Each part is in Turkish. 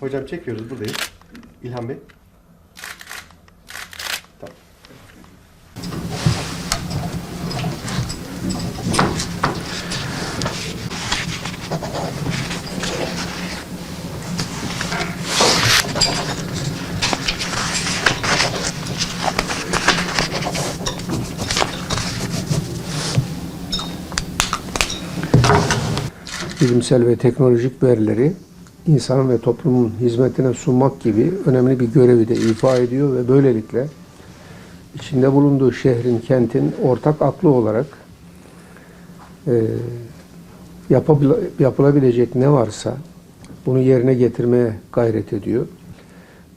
Hocam çekiyoruz buradayız. İlhan Bey. Tamam. bilimsel ve teknolojik verileri insanın ve toplumun hizmetine sunmak gibi önemli bir görevi de ifa ediyor ve böylelikle içinde bulunduğu şehrin, kentin ortak aklı olarak e, yapılabilecek ne varsa bunu yerine getirmeye gayret ediyor.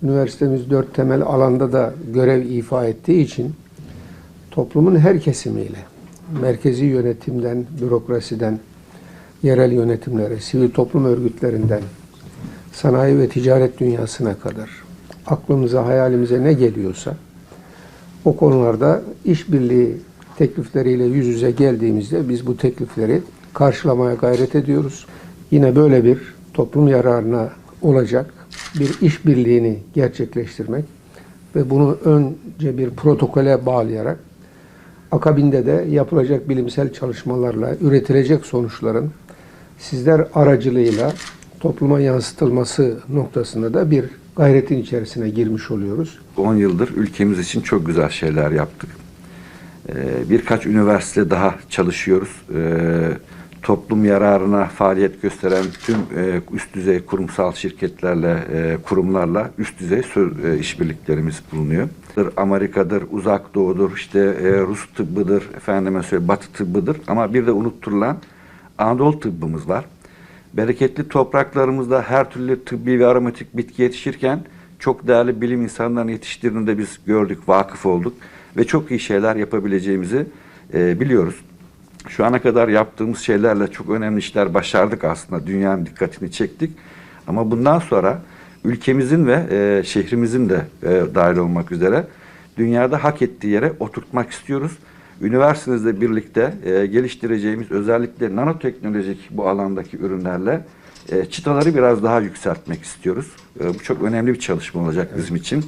Üniversitemiz dört temel alanda da görev ifa ettiği için toplumun her kesimiyle, merkezi yönetimden, bürokrasiden, yerel yönetimlere, sivil toplum örgütlerinden, sanayi ve ticaret dünyasına kadar aklımıza, hayalimize ne geliyorsa o konularda işbirliği teklifleriyle yüz yüze geldiğimizde biz bu teklifleri karşılamaya gayret ediyoruz. Yine böyle bir toplum yararına olacak bir işbirliğini gerçekleştirmek ve bunu önce bir protokole bağlayarak akabinde de yapılacak bilimsel çalışmalarla üretilecek sonuçların sizler aracılığıyla topluma yansıtılması noktasında da bir gayretin içerisine girmiş oluyoruz. 10 yıldır ülkemiz için çok güzel şeyler yaptık. Ee, Birkaç üniversite daha çalışıyoruz. Ee, Toplum yararına faaliyet gösteren tüm e, üst düzey kurumsal şirketlerle, e, kurumlarla üst düzey e, işbirliklerimiz bulunuyor. Amerika'dır, Uzak Doğu'dur, işte Rus tıbbıdır, efendime söyleyeyim Batı tıbbıdır ama bir de unutturulan Anadolu tıbbımız var. Bereketli topraklarımızda her türlü tıbbi ve aromatik bitki yetişirken çok değerli bilim insanlarının yetiştirdiğini de biz gördük, vakıf olduk ve çok iyi şeyler yapabileceğimizi e, biliyoruz. Şu ana kadar yaptığımız şeylerle çok önemli işler başardık aslında. Dünyanın dikkatini çektik. Ama bundan sonra ülkemizin ve e, şehrimizin de e, dahil olmak üzere dünyada hak ettiği yere oturtmak istiyoruz. Üniversitemizle birlikte e, geliştireceğimiz özellikle nanoteknolojik bu alandaki ürünlerle e, çıtaları biraz daha yükseltmek istiyoruz. E, bu çok önemli bir çalışma olacak bizim için.